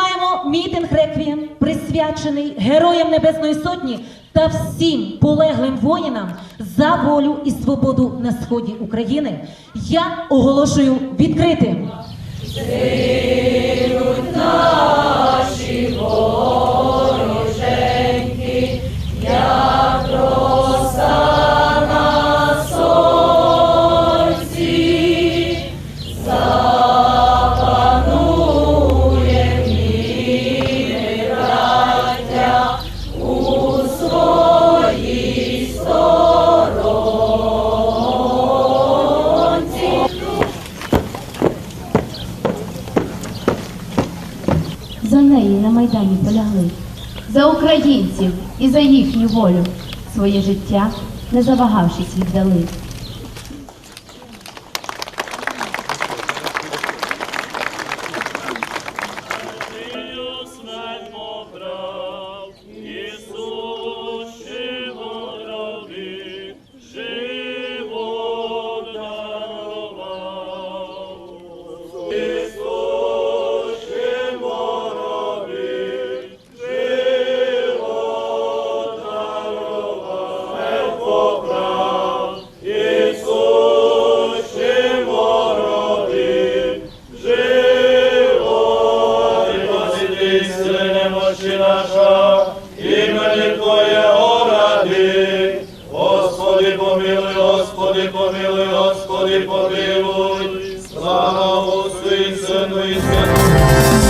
маємо мітинг реквієм, присвячений Героям Небесної Сотні та всім полеглим воїнам за волю і свободу на сході України. Я оголошую відкритим. За неї на Майдані полягли, за українців і за їхню волю своє життя, не завагавшись, віддали. Смерть імені Твоє оради. Господи помилуй, Господи помилуй, Господи помилуй. Слава Сину і Святому.